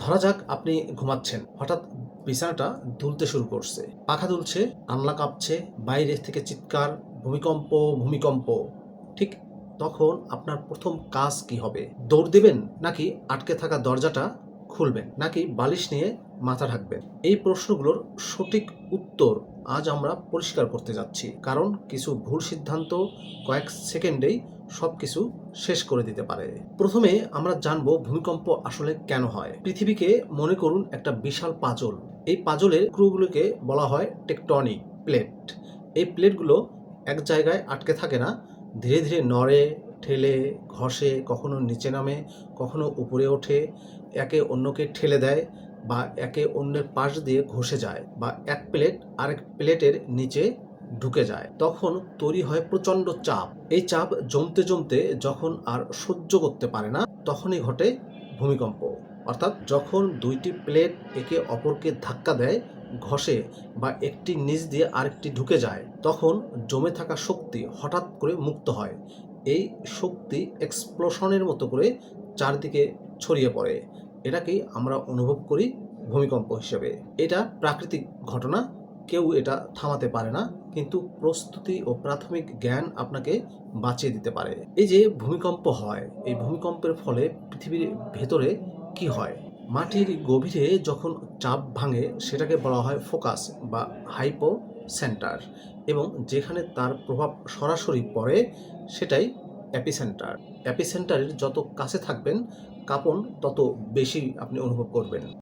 ধরা যাক আপনি ঘুমাচ্ছেন। হঠাৎ বিছানাটা দুলতে শুরু করছে। পাখা দুলছে, আনলা কাঁপছে, বাইরে থেকে চিৎকার, ভূমিকম্প ভূমিকম্প। ঠিক তখন আপনার প্রথম কাজ কি হবে? দৌড় দেবেন নাকি আটকে থাকা দরজাটা খুলবেন নাকি বালিশ নিয়ে মাথা ঢাকবেন এই প্রশ্নগুলোর সঠিক উত্তর আজ আমরা পরিষ্কার করতে যাচ্ছি। কারণ কিছু ভুল সিদ্ধান্ত কয়েক সেকেন্ডেই সব কিছু শেষ করে দিতে পারে। প্রথমে আমরা জানব ভূমিকম্প আসলে কেন হয়। পৃথিবীকে মনে করুন একটা বিশাল পাজল। এই পাজলের ক্রুগুলোকে বলা হয় টেকটনিক প্লেট। এই প্লেটগুলো এক জায়গায় আটকে থাকে না, ধীরে ধীরে নড়ে ঠেলে ঘষে, কখনো নিচে নামে, কখনো উপরে ওঠে, একে অন্যকে ঠেলে দেয় বা একে অন্যের পাশ দিয়ে ঘষে যায় বা এক প্লেট আরেক প্লেটের নিচে ঢুকে যায়। তখন তৈরি হয় প্রচণ্ড চাপ। এই চাপ জমতে জমতে যখন আর সহ্য করতে পারে না, তখনই ঘটে ভূমিকম্প। অর্থাৎ যখন দুইটি প্লেট একে অপরকে ধাক্কা দেয়, ঘষে বা একটি নিচ দিয়ে আরেকটি ঢুকে যায়, তখন জমে থাকা শক্তি হঠাৎ করে মুক্ত হয়। এই শক্তি এক্সপ্লোশনের মতো করে চারদিকে ছড়িয়ে পড়ে। এটাকেই আমরা অনুভব করি ভূমিকম্প হিসেবে। এটা প্রাকৃতিক ঘটনা, কেউ এটা থামাতে পারে না, কিন্তু প্রস্তুতি ও প্রাথমিক জ্ঞান আপনাকে বাঁচিয়ে দিতে পারে। এই যে ভূমিকম্প হয়, এই ভূমিকম্পের ফলে পৃথিবীর ভেতরে কি হয়? মাটির গভীরে যখন চাপ ভাঙে, সেটাকে বলা হয় ফোকাস বা হাইপো সেন্টার এবং যেখানে তার প্রভাব সরাসরি পড়ে সেটাই অ্যাপিসেন্টার অ্যাপিসেন্টারের যত কাছে থাকবেন, কাঁপন তত বেশি আপনি অনুভব করবেন।